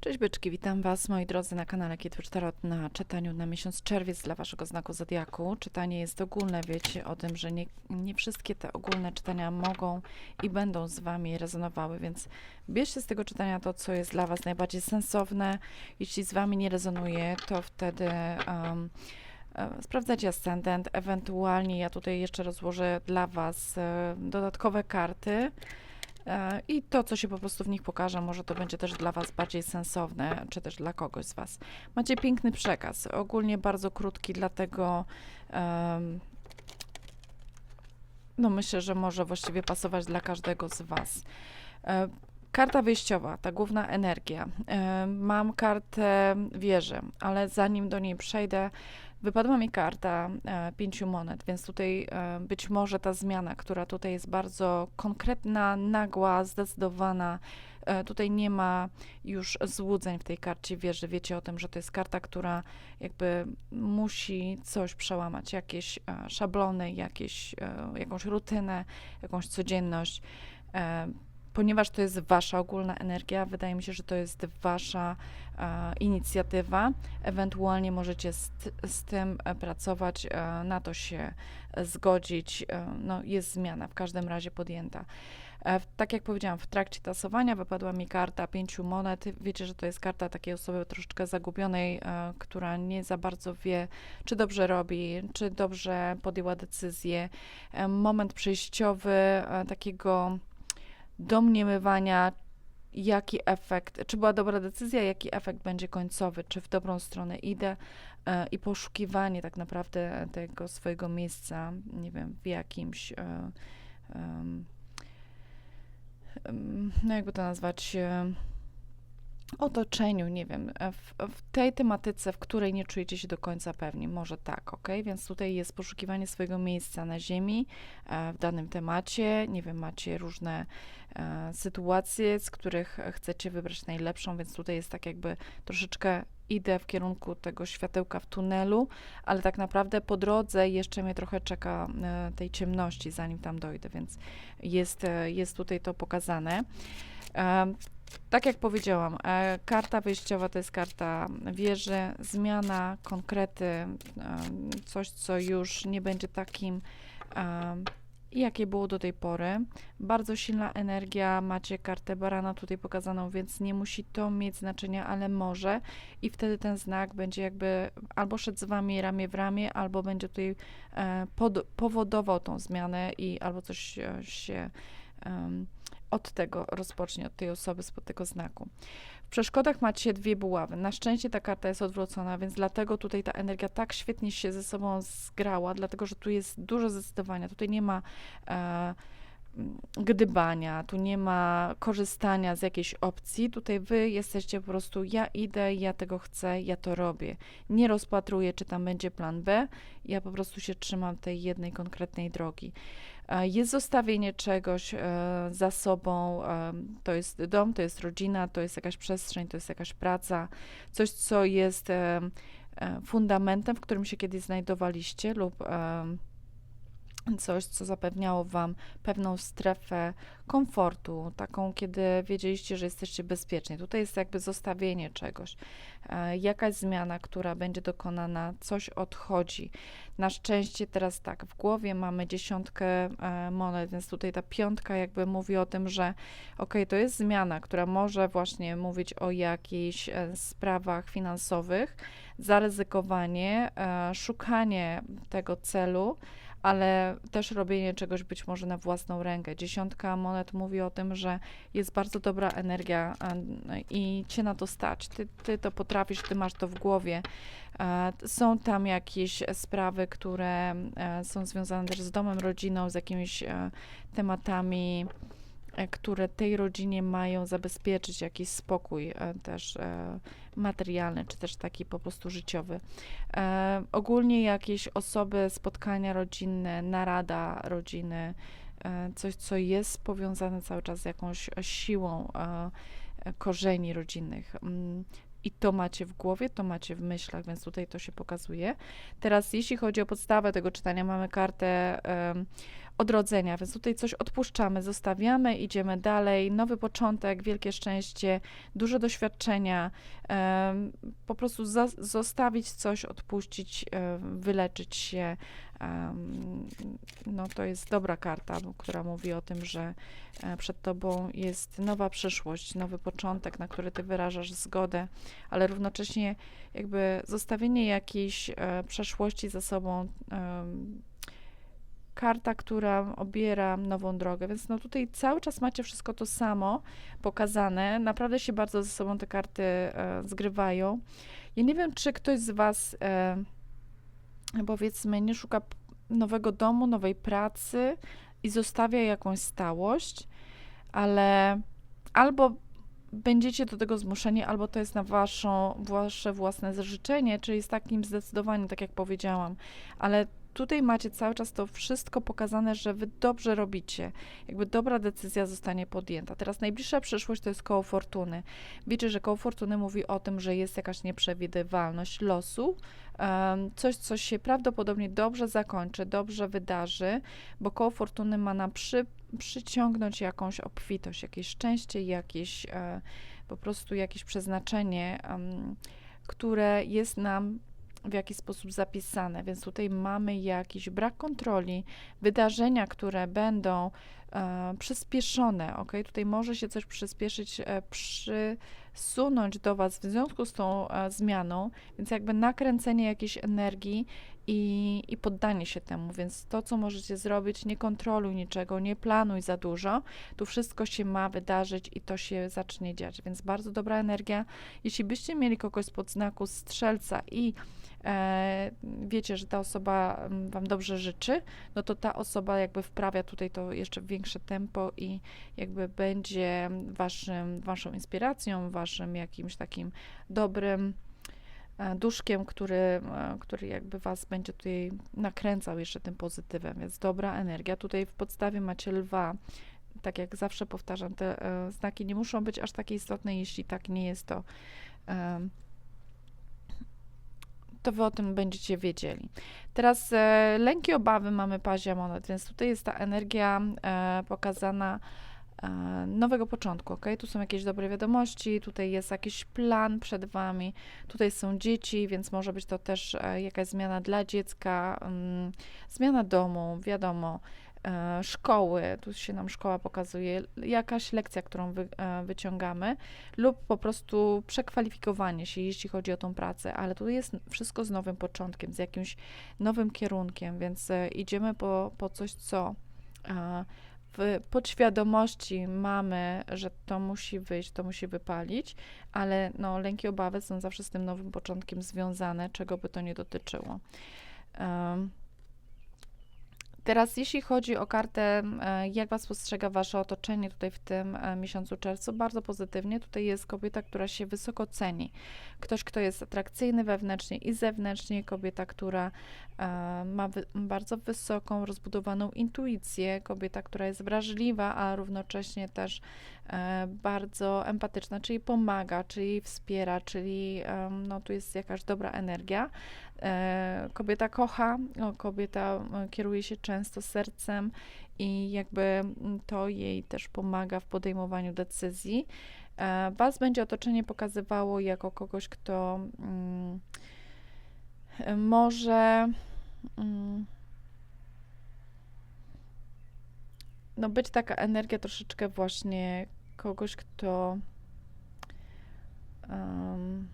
Cześć byczki, witam Was moi drodzy na kanale Kitwitch Tarot na czytaniu na miesiąc czerwiec dla Waszego znaku Zodiaku. Czytanie jest ogólne, wiecie o tym, że nie, nie wszystkie te ogólne czytania mogą i będą z Wami rezonowały, więc bierzcie z tego czytania to, co jest dla Was najbardziej sensowne. Jeśli z Wami nie rezonuje, to wtedy um, sprawdzajcie ascendent, ewentualnie ja tutaj jeszcze rozłożę dla Was e, dodatkowe karty, I to, co się po prostu w nich pokaże, może to będzie też dla Was bardziej sensowne, czy też dla kogoś z Was. Macie piękny przekaz, ogólnie bardzo krótki, dlatego um, no myślę, że może właściwie pasować dla każdego z Was. E, karta wyjściowa, ta główna energia. E, mam kartę wieży, ale zanim do niej przejdę, Wypadła mi karta e, pięciu monet, więc tutaj e, być może ta zmiana, która tutaj jest bardzo konkretna, nagła, zdecydowana, e, tutaj nie ma już złudzeń w tej karcie wieży. Wiecie o tym, że to jest karta, która jakby musi coś przełamać, jakieś e, szablony, jakieś, e, jakąś rutynę, jakąś codzienność. E, ponieważ to jest wasza ogólna energia, wydaje mi się, że to jest wasza e, inicjatywa. Ewentualnie możecie z, z tym e, pracować, e, na to się zgodzić. E, no, jest zmiana w każdym razie podjęta. E, tak jak powiedziałam, w trakcie tasowania wypadła mi karta pięciu monet. Wiecie, że to jest karta takiej osoby troszeczkę zagubionej, e, która nie za bardzo wie, czy dobrze robi, czy dobrze podjęła decyzję. moment przejściowy takiego domniemywania, jaki efekt, czy była dobra decyzja, jaki efekt będzie końcowy, czy w dobrą stronę idę e, i poszukiwanie tak naprawdę tego swojego miejsca, nie wiem, w jakimś, e, no jakby to nazwać, e, otoczeniu, nie wiem, w, w, tej tematyce, w której nie czujecie się do końca pewni, może tak, ok? Więc tutaj jest poszukiwanie swojego miejsca na ziemi e, w danym temacie, nie wiem, macie różne e, sytuacje, z których chcecie wybrać najlepszą, więc tutaj jest tak jakby troszeczkę idę w kierunku tego światełka w tunelu, ale tak naprawdę po drodze jeszcze mnie trochę czeka e, tej ciemności, zanim tam dojdę, więc jest, e, jest tutaj to pokazane. E, tak jak powiedziałam, e, karta wyjściowa to jest karta wieży, zmiana, konkrety, e, coś, co już nie będzie takim, e, jakie było do tej pory. Bardzo silna energia, macie kartę barana tutaj pokazaną, więc nie musi to mieć znaczenia, ale może i wtedy ten znak będzie jakby albo szedł z wami ramię w ramię, albo będzie tutaj pod, powodował tą zmianę i albo coś się um, od tego rozpocznie, od tej osoby spod tego znaku. W przeszkodach macie dwie buławy. Na szczęście ta karta jest odwrócona, więc dlatego tutaj ta energia tak świetnie się ze sobą zgrała, dlatego że tu jest dużo zdecydowania. Tutaj nie ma e, gdybania, tu nie ma korzystania z jakiejś opcji. Tutaj wy jesteście po prostu, ja idę, ja tego chcę, ja to robię. Nie rozpatruję, czy tam będzie plan B, ja po prostu się trzymam tej jednej konkretnej drogi. E, jest zostawienie czegoś e, za sobą, e, to jest dom, to jest rodzina, to jest jakaś przestrzeń, to jest jakaś praca, coś, co jest fundamentem, w którym się kiedyś znajdowaliście lub coś, co zapewniało Wam pewną strefę komfortu, taką, kiedy wiedzieliście, że jesteście bezpieczni. Tutaj jest jakby zostawienie czegoś, e, jakaś zmiana, która będzie dokonana, coś odchodzi. Na szczęście teraz tak, w głowie mamy dziesiątkę e, monet, więc tutaj ta piątka jakby mówi o tym, że ok, to jest zmiana, która może właśnie mówić o jakichś e, sprawach finansowych, zaryzykowanie, szukanie tego celu, ale też robienie czegoś być może na własną rękę. Dziesiątka monet mówi o tym, że jest bardzo dobra energia i cię na to stać. Ty, ty to potrafisz, ty masz to w głowie. Są tam jakieś sprawy, które e, są związane też z domem, rodziną, z jakimiś e, tematami E, które tej rodzinie mają zabezpieczyć jakiś spokój e, też e, materialny, czy też taki po prostu życiowy. Ogólnie jakieś osoby, spotkania rodzinne, narada rodziny, coś, co jest powiązane cały czas z jakąś siłą korzeni rodzinnych. Mm, I to macie w głowie, to macie w myślach, więc tutaj to się pokazuje. Teraz, jeśli chodzi o podstawę tego czytania, mamy kartę odrodzenia, więc tutaj coś odpuszczamy, zostawiamy, idziemy dalej, nowy początek, wielkie szczęście, dużo doświadczenia, po prostu zostawić coś, odpuścić, wyleczyć się. no to jest dobra karta, która mówi o tym, że e, przed tobą jest nowa przyszłość, nowy początek, na który ty wyrażasz zgodę, ale równocześnie jakby zostawienie jakiejś e, przeszłości za sobą. Karta, która obiera nową drogę, więc no tutaj cały czas macie wszystko to samo pokazane. Naprawdę się bardzo ze sobą te karty e, zgrywają. Ja nie wiem, czy ktoś z Was, e, powiedzmy, nie szuka nowego domu, nowej pracy i zostawia jakąś stałość, ale albo będziecie do tego zmuszeni, albo to jest na waszą, wasze własne życzenie, czyli z takim zdecydowaniem, tak jak powiedziałam, ale tutaj macie cały czas to wszystko pokazane, że wy dobrze robicie, jakby dobra decyzja zostanie podjęta. Teraz najbliższa przyszłość to jest koło fortuny. Wiecie, że koło fortuny mówi o tym, że jest jakaś nieprzewidywalność losu, coś, co się prawdopodobnie dobrze zakończy, dobrze wydarzy, bo koło fortuny ma nam przy, przyciągnąć jakąś obfitość, jakieś szczęście, jakieś e, po prostu jakieś przeznaczenie, które jest nam w jakiś sposób zapisane, więc tutaj mamy jakiś brak kontroli, wydarzenia, które będą e, przyspieszone, ok? Tutaj może się coś przyspieszyć, e, przysunąć do Was w związku z tą e, zmianą, więc jakby nakręcenie jakiejś energii i, i poddanie się temu, więc to, co możecie zrobić, nie kontroluj niczego, nie planuj za dużo, tu wszystko się ma wydarzyć i to się zacznie dziać, więc bardzo dobra energia. Jeśli byście mieli kogoś spod znaku strzelca i e, wiecie, że ta osoba mm, Wam dobrze życzy, no to ta osoba jakby wprawia tutaj to jeszcze większe tempo i jakby będzie waszym, waszą inspiracją, waszym jakimś takim dobrym duszkiem, który, e, który jakby was będzie tutaj nakręcał jeszcze tym pozytywem, więc dobra energia. Tutaj w podstawie macie lwa. Tak jak zawsze powtarzam, te e, znaki nie muszą być aż takie istotne, jeśli tak nie jest to to wy o tym będziecie wiedzieli. Teraz e, lęki, obawy mamy pazia monet, więc tutaj jest ta energia e, pokazana e, nowego początku, ok? Tu są jakieś dobre wiadomości, tutaj jest jakiś plan przed wami, tutaj są dzieci, więc może być to też e, jakaś zmiana dla dziecka, mm, zmiana domu, wiadomo, e, szkoły, tu się nam szkoła pokazuje, jakaś lekcja, którą wy, e, wyciągamy, lub po prostu przekwalifikowanie się, jeśli chodzi o tą pracę, ale tu jest wszystko z nowym początkiem, z jakimś nowym kierunkiem, więc e, idziemy po, po coś, co e, w podświadomości mamy, że to musi wyjść, to musi wypalić, ale no, lęki, obawy są zawsze z tym nowym początkiem związane, czego by to nie dotyczyło. Em, Teraz, jeśli chodzi o kartę, e, jak Was postrzega Wasze otoczenie tutaj w tym e, miesiącu czerwcu, bardzo pozytywnie. Tutaj jest kobieta, która się wysoko ceni. Ktoś, kto jest atrakcyjny wewnętrznie i zewnętrznie, kobieta, która e, ma wy, bardzo wysoką, rozbudowaną intuicję, kobieta, która jest wrażliwa, a równocześnie też bardzo empatyczna, czyli pomaga, czyli wspiera, czyli no, tu jest jakaś dobra energia. E, kobieta kocha, kobieta e, kieruje się często sercem i jakby mm, to jej też pomaga w podejmowaniu decyzji. E, Was będzie otoczenie pokazywało jako kogoś, kto mm, może mm, no być taka energia troszeczkę właśnie kogoś, kto em,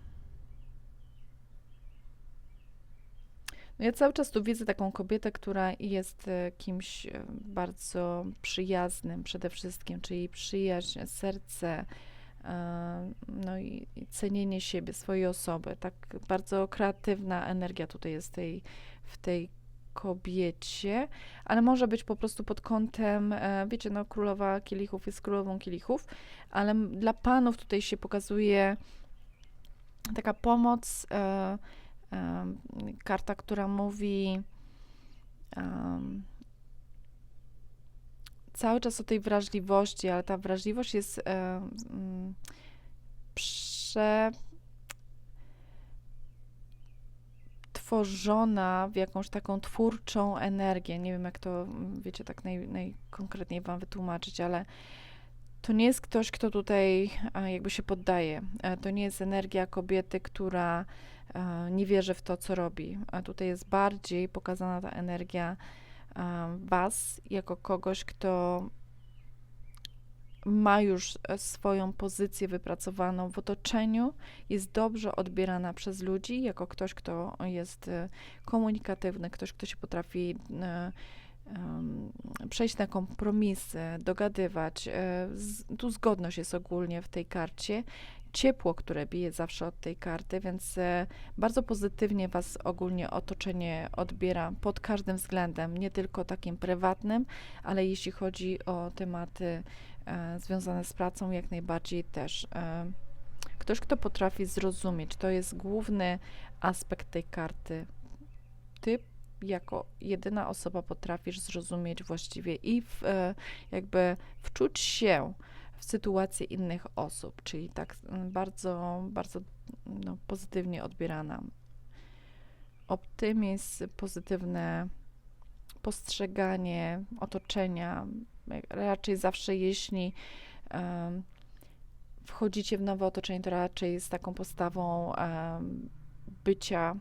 No ja cały czas tu widzę taką kobietę, która jest e, kimś e, bardzo przyjaznym przede wszystkim, czyli przyjaźń, serce, e, no i, cenienie siebie, swojej osoby. Tak bardzo kreatywna energia tutaj jest tej, w tej kobiecie, ale może być po prostu pod kątem, wiecie, no królowa kielichów jest królową kielichów, ale dla panów tutaj się pokazuje taka pomoc, karta, która mówi em, cały czas o tej wrażliwości, ale ta wrażliwość jest mm, prze stworzona w jakąś taką twórczą energię. Nie wiem, jak to, mm, wiecie, tak naj, najkonkretniej Wam wytłumaczyć, ale to nie jest ktoś, kto tutaj jakby się poddaje. E, to nie jest energia kobiety, która nie wierzy w to, co robi. A tutaj jest bardziej pokazana ta energia Was jako kogoś, kto ma już e, swoją pozycję wypracowaną w otoczeniu, jest dobrze odbierana przez ludzi jako ktoś, kto jest e, komunikatywny, ktoś, kto się potrafi e, przejść na kompromisy, dogadywać. Tu zgodność jest ogólnie w tej karcie. Ciepło, które bije zawsze od tej karty, więc bardzo pozytywnie Was ogólnie otoczenie odbiera pod każdym względem, nie tylko takim prywatnym, ale jeśli chodzi o tematy E, związane z pracą, jak najbardziej też. E, ktoś, kto potrafi zrozumieć, to jest główny aspekt tej karty. Ty jako jedyna osoba potrafisz zrozumieć właściwie i w, e, jakby wczuć się w sytuację innych osób, czyli tak bardzo, bardzo no, pozytywnie odbierana. Optymizm, pozytywne postrzeganie otoczenia, raczej zawsze jeśli um, wchodzicie w nowe otoczenie, to raczej z taką postawą um, bycia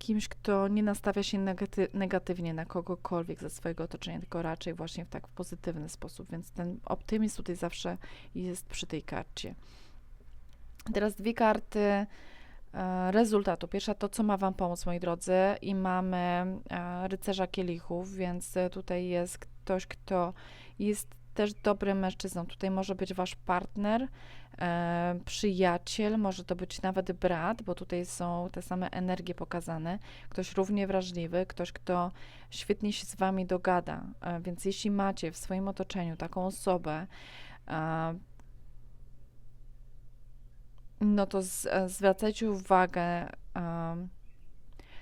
kimś, kto nie nastawia się negaty negatywnie na kogokolwiek ze swojego otoczenia, tylko raczej właśnie w tak pozytywny sposób, więc ten optymizm tutaj zawsze jest przy tej karcie. Teraz dwie karty E, rezultatu. Pierwsza to, co ma Wam pomóc, moi drodzy, i mamy e, rycerza kielichów, więc tutaj jest ktoś, kto jest też dobrym mężczyzną. Tutaj może być Wasz partner, e, przyjaciel, może to być nawet brat, bo tutaj są te same energie pokazane. Ktoś równie wrażliwy, ktoś, kto świetnie się z Wami dogada. E, więc jeśli macie w swoim otoczeniu taką osobę, e, no to z, zwracajcie uwagę,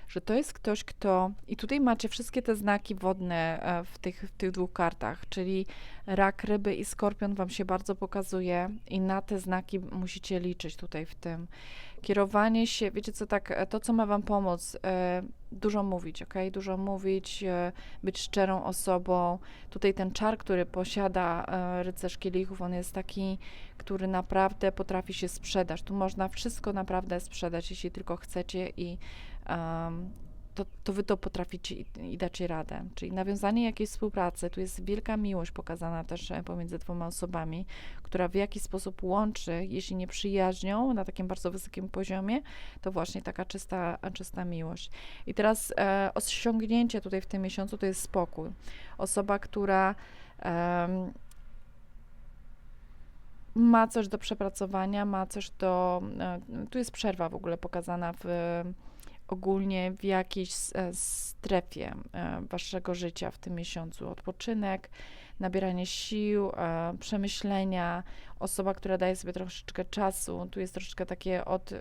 że to jest ktoś, kto. I tutaj macie wszystkie te znaki wodne e, w tych, w tych dwóch kartach, czyli rak, ryby i skorpion Wam się bardzo pokazuje, i na te znaki musicie liczyć tutaj w tym. Kierowanie się, wiecie co, tak, e, to co ma Wam pomóc, e, dużo mówić, ok? Dużo mówić, być szczerą osobą. Tutaj ten czar, który posiada rycerz kielichów, on jest taki, który naprawdę potrafi się sprzedać. Tu można wszystko naprawdę sprzedać, jeśli tylko chcecie i um, to, to wy to potraficie i, i dacie radę. Czyli nawiązanie jakiejś współpracy, tu jest wielka miłość pokazana też e, pomiędzy dwoma osobami, która w jakiś sposób łączy, jeśli nie przyjaźnią na takim bardzo wysokim poziomie, to właśnie taka czysta, czysta miłość. I teraz e, osiągnięcie tutaj w tym miesiącu to jest spokój. Osoba, która e, ma coś do przepracowania, ma coś do. E, tu jest przerwa w ogóle pokazana w ogólnie w jakiejś e, strefie e, waszego życia w tym miesiącu. Odpoczynek, nabieranie sił, e, przemyślenia, osoba, która daje sobie troszeczkę czasu. Tu jest troszeczkę takie od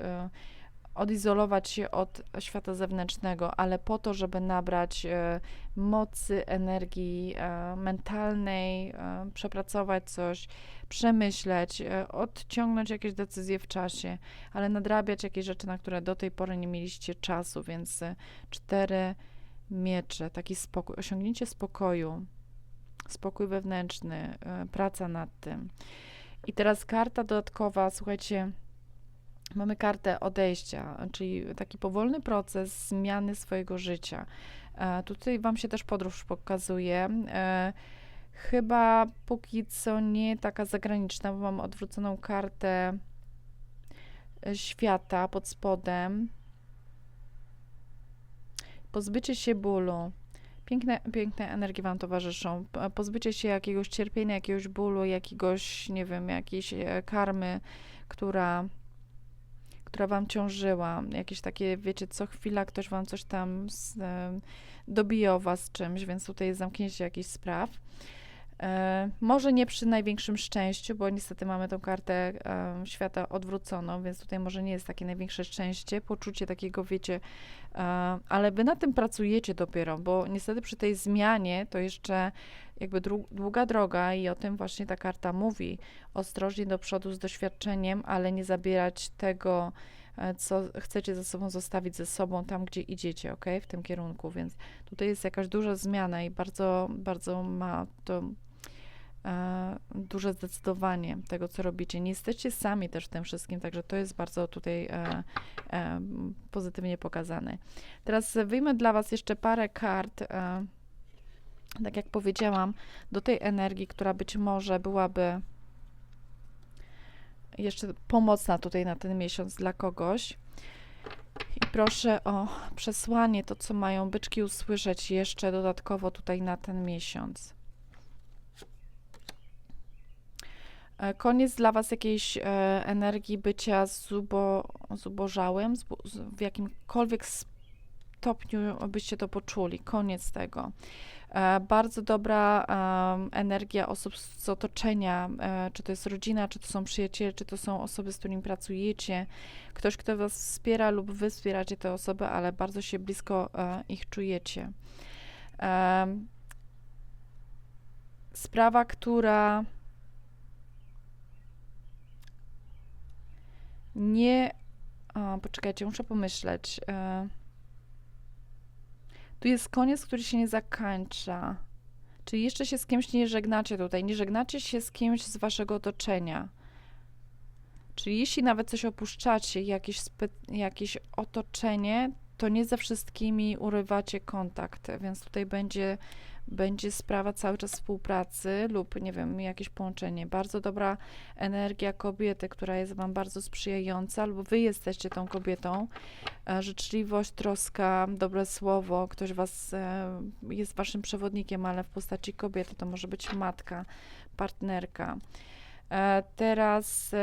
odizolować się od świata zewnętrznego, ale po to, żeby nabrać e, mocy, energii e, mentalnej, e, przepracować coś, przemyśleć, odciągnąć jakieś decyzje w czasie, ale nadrabiać jakieś rzeczy, na które do tej pory nie mieliście czasu, więc cztery miecze, taki spokój, osiągnięcie spokoju, spokój wewnętrzny, praca nad tym. I teraz karta dodatkowa, słuchajcie, Mamy kartę odejścia, czyli taki powolny proces zmiany swojego życia. E, tutaj Wam się też podróż pokazuje. E, chyba póki co nie taka zagraniczna, bo mam odwróconą kartę e, świata pod spodem. Pozbycie się bólu. Piękne, piękne energie Wam towarzyszą. Pozbycie się jakiegoś cierpienia, jakiegoś bólu, jakiegoś, nie wiem, jakiejś karmy, która która wam ciążyła, jakieś takie, wiecie, co chwila ktoś wam coś tam z, dobije o was czymś, więc tutaj jest zamknięcie jakichś spraw. E, może nie przy największym szczęściu, bo niestety mamy tą kartę świata odwróconą, więc tutaj może nie jest takie największe szczęście, poczucie takiego, wiecie, e, ale wy na tym pracujecie dopiero, bo niestety przy tej zmianie to jeszcze jakby długa droga i o tym właśnie ta karta mówi. Ostrożnie do przodu z doświadczeniem, ale nie zabierać tego e, co chcecie ze sobą zostawić ze sobą tam, gdzie idziecie, ok, w tym kierunku, więc tutaj jest jakaś duża zmiana i bardzo, bardzo ma to duże zdecydowanie tego, co robicie. Nie jesteście sami też w tym wszystkim, także to jest bardzo tutaj e, e, pozytywnie pokazane. Teraz wyjmę dla Was jeszcze parę kart. E, tak jak powiedziałam, do tej energii, która być może byłaby jeszcze pomocna tutaj na ten miesiąc dla kogoś. I proszę o przesłanie to, co mają byczki usłyszeć jeszcze dodatkowo tutaj na ten miesiąc. E, Koniec dla Was jakiejś e, energii bycia zubo, zubożałym, zbu, z, w jakimkolwiek stopniu byście to poczuli. Koniec tego. E, bardzo dobra em, energia osób z otoczenia, e, czy to jest rodzina, czy to są przyjaciele, czy to są osoby, z którymi pracujecie, ktoś, kto was wspiera lub wy wspieracie te osoby, ale bardzo się blisko e, ich czujecie. Em, sprawa, która nie. O, poczekajcie, muszę pomyśleć. E, tu jest koniec, który się nie zakończa. Czyli jeszcze się z kimś nie żegnacie tutaj, nie żegnacie się z kimś z waszego otoczenia. Czyli jeśli nawet coś opuszczacie, jakieś, jakieś otoczenie, to nie ze wszystkimi urywacie kontakt, więc tutaj będzie, będzie sprawa cały czas współpracy lub, nie wiem, jakieś połączenie. Bardzo dobra energia kobiety, która jest Wam bardzo sprzyjająca, lub Wy jesteście tą kobietą. E, Życzliwość, troska, dobre słowo, ktoś Was e, jest Waszym przewodnikiem, ale w postaci kobiety, to może być matka, partnerka. E, Teraz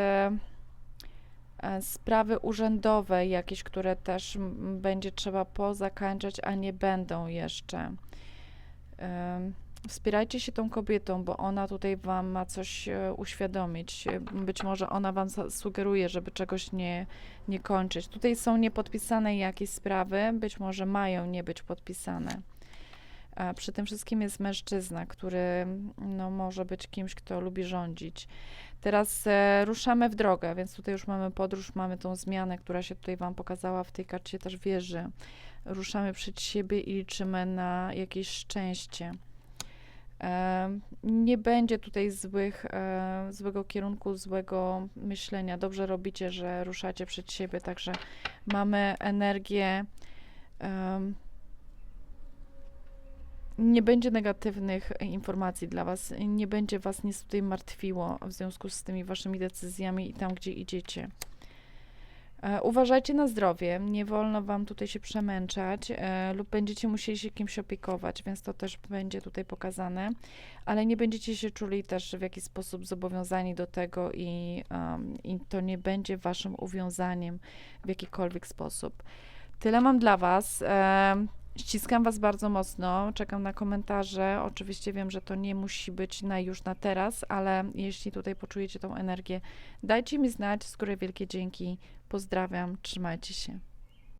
sprawy urzędowe jakieś, które też będzie trzeba pozakańczać, a nie będą jeszcze. Wspierajcie się tą kobietą, bo ona tutaj wam ma coś e, uświadomić. E, Być może ona wam sugeruje, żeby czegoś nie, nie kończyć. Tutaj są niepodpisane jakieś sprawy, być może mają nie być podpisane. A przy tym wszystkim jest mężczyzna, który no, może być kimś, kto lubi rządzić. Teraz e, ruszamy w drogę, więc tutaj już mamy podróż, mamy tą zmianę, która się tutaj Wam pokazała w tej karcie też wieży. Ruszamy przed siebie i liczymy na jakieś szczęście. E, nie będzie tutaj złych, e, złego kierunku, złego myślenia. Dobrze robicie, że ruszacie przed siebie, także mamy energię. Nie będzie negatywnych informacji dla Was, nie będzie Was nic tutaj martwiło w związku z tymi Waszymi decyzjami i tam, gdzie idziecie. E, Uważajcie na zdrowie, nie wolno Wam tutaj się przemęczać e, lub będziecie musieli się kimś opiekować, więc to też będzie tutaj pokazane, ale nie będziecie się czuli też w jakiś sposób zobowiązani do tego i, um, i to nie będzie Waszym uwiązaniem w jakikolwiek sposób. Tyle mam dla Was. E, Ściskam Was bardzo mocno, czekam na komentarze. Oczywiście wiem, że to nie musi być na już na teraz, ale jeśli tutaj poczujecie tą energię, dajcie mi znać, z góry wielkie dzięki. Pozdrawiam, trzymajcie się.